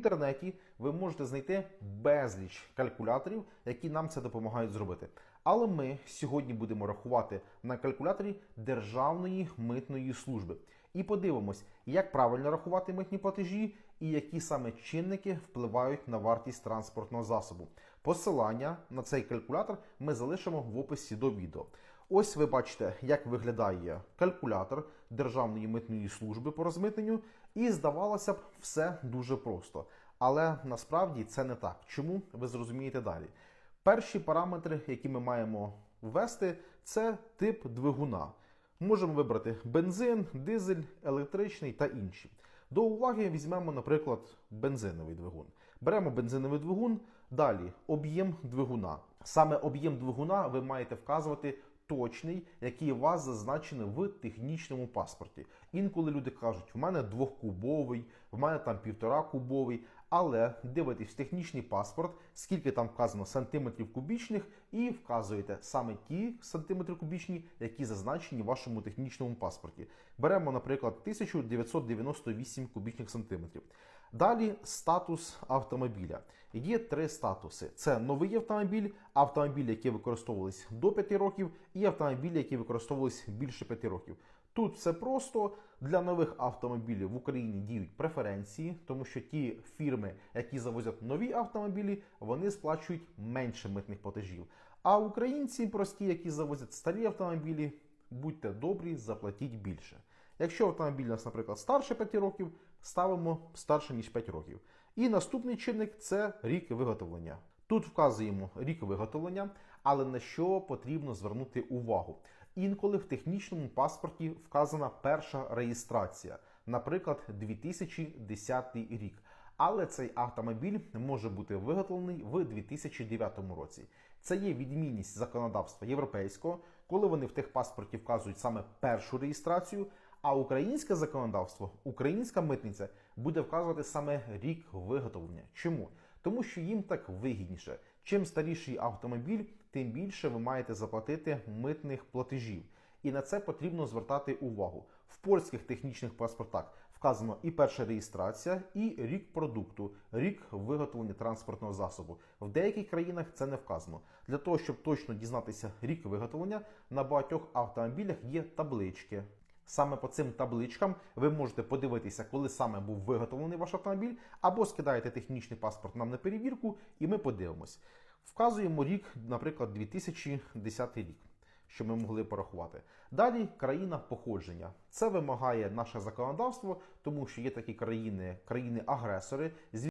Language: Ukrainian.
інтернеті ви можете знайти безліч калькуляторів, які нам це допомагають зробити. Але ми сьогодні будемо рахувати на калькуляторі Державної митної служби і подивимось, як правильно рахувати митні платежі і які саме чинники впливають на вартість транспортного засобу. Посилання на цей калькулятор ми залишимо в описі до відео. Ось ви бачите, як виглядає калькулятор Державної митної служби по розмитненню, і здавалося б, все дуже просто. Але насправді це не так. Чому ви зрозумієте далі? Перші параметри, які ми маємо ввести, це тип двигуна. Можемо вибрати бензин, дизель, електричний та інші. До уваги візьмемо, наприклад, бензиновий двигун. Беремо бензиновий двигун, далі об'єм двигуна. Саме об'єм двигуна ви маєте вказувати точний, який у вас зазначений в технічному паспорті. Інколи люди кажуть, в мене двохкубовий, в мене там півтора кубовий. Але дивитесь технічний паспорт, скільки там вказано сантиметрів кубічних, і вказуєте саме ті сантиметри кубічні, які зазначені в вашому технічному паспорті. Беремо, наприклад, 1998 кубічних сантиметрів. Далі статус автомобіля. Є три статуси: це новий автомобіль, автомобіль, який використовувались до 5 років, і автомобілі, які використовувались більше 5 років. Тут все просто для нових автомобілів в Україні діють преференції, тому що ті фірми, які завозять нові автомобілі, вони сплачують менше митних платежів. А українці, прості, які завозять старі автомобілі, будьте добрі, заплатіть більше. Якщо автомобіль у нас, наприклад, старше 5 років, ставимо старше ніж 5 років. І наступний чинник це рік виготовлення. Тут вказуємо рік виготовлення, але на що потрібно звернути увагу. Інколи в технічному паспорті вказана перша реєстрація, наприклад, 2010 рік. Але цей автомобіль може бути виготовлений в 2009 році. Це є відмінність законодавства європейського, коли вони в техпаспорті вказують саме першу реєстрацію. А українське законодавство, українська митниця буде вказувати саме рік виготовлення. Чому? Тому що їм так вигідніше. Чим старіший автомобіль, тим більше ви маєте заплатити митних платежів. І на це потрібно звертати увагу. В польських технічних паспортах вказано і перша реєстрація, і рік продукту, рік виготовлення транспортного засобу. В деяких країнах це не вказано. Для того, щоб точно дізнатися рік виготовлення, на багатьох автомобілях є таблички. Саме по цим табличкам ви можете подивитися, коли саме був виготовлений ваш автомобіль, або скидаєте технічний паспорт нам на перевірку, і ми подивимось. Вказуємо рік, наприклад, 2010 рік, що ми могли порахувати. Далі країна походження. Це вимагає наше законодавство, тому що є такі країни, країни-агресори,